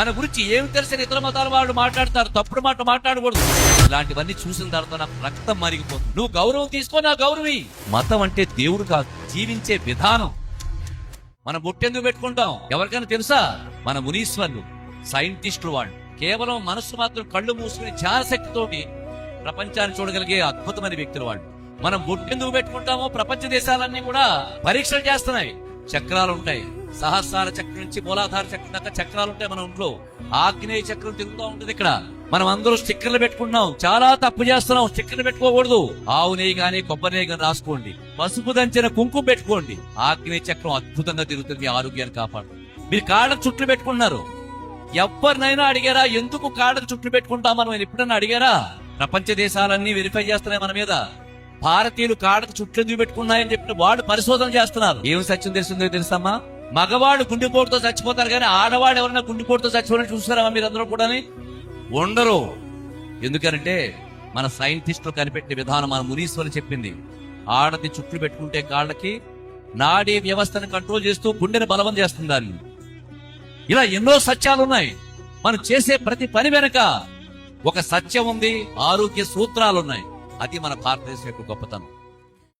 మన గురించి ఏం తెలిసిన ఇతర మతాల వాళ్ళు మాట్లాడతారు? తప్పుడు మాట మాట్లాడకూడదు. ఇలాంటివన్నీ చూసిన తర్వాత నాకు రక్తం మరిగిపోతుంది. నువ్వు గౌరవం తీసుకో నా గౌరవి. మతం అంటే దేవుడు కాదు జీవించే విధానం. మనం బొట్టెందుకు పెట్టుకుంటాం. ఎవరికైనా తెలుసా? మన మునీశ్వర్లు సైంటిస్టులు వాళ్ళు. కేవలం మనస్సు మాత్రం కళ్ళు మూసుకుని ధ్యానశక్తితోటి ప్రపంచాన్ని చూడగలిగే అద్భుతమైన వ్యక్తులు వాళ్ళు. మనం బొట్టెందుకు పెట్టుకుంటామో ప్రపంచ దేశాలన్నీ కూడా పరీక్షలు చేస్తున్నాయి. చక్రాలు ఉంటాయి. సహస్రాల చక్రం నుంచి మూలాధార చక్రం దాకా చక్రాలు ఉంటాయి మన ఒంట్లో. ఆగ్నేయ చక్రం తిరుగుతూ ఉంటుంది ఇక్కడ. మనం అందరూ స్టిక్కర్లు పెట్టుకుంటున్నాం. చాలా తప్పు చేస్తున్నాం. స్టిక్కర్లు పెట్టుకోకూడదు. ఆవు నెయ్యి కానీ కొబ్బరి నెయ్యి కానీ రాసుకోండి. పసుపు దంచిన కుంకుమ పెట్టుకోండి. ఆగ్నేయ చక్రం అద్భుతంగా తిరుగుతుంది. ఆరోగ్యాన్ని కాపాడు. మీరు కాళ్ళ చుట్లు పెట్టుకున్నారు ఎవరినైనా అడిగారా? ఎందుకు కాళ్ళ చుట్లు పెట్టుకుంటాం మనం ఎప్పుడన్నా అడిగారా? ప్రపంచ దేశాలన్నీ వెరిఫై చేస్తున్నాయి మన మీద. భారతీయులు కాడకు చుట్లు ఎందుకు పెట్టుకున్నాయని చెప్పిన వాళ్ళు పరిశోధన చేస్తున్నారు. ఏం సత్యం తెలిసిందో తెలుసమ్మా? మగవాడు గుండెపోటుతో చచ్చిపోతారు కానీ ఆడవాడు ఎవరైనా గుండెపోటుతో చచ్చిపోయిన చూస్తారా మీరందరూ కూడా ఉండరు. ఎందుకనంటే మన సైంటిస్టులు కనిపెట్టిన విధానం మన మునీశ్వరులు చెప్పింది. ఆడది చుట్లు పెట్టుకుంటే కాళ్ళకి నాడీ వ్యవస్థను కంట్రోల్ చేస్తూ గుండెని బలవం చేస్తుంది దాన్ని. ఇలా ఎన్నో సత్యాలు ఉన్నాయి. మనం చేసే ప్రతి పని వెనక ఒక సత్యం ఉంది ఆరోగ్య సూత్రాలు ఉన్నాయి. అది మన భారతదేశం యొక్క గొప్పతనం.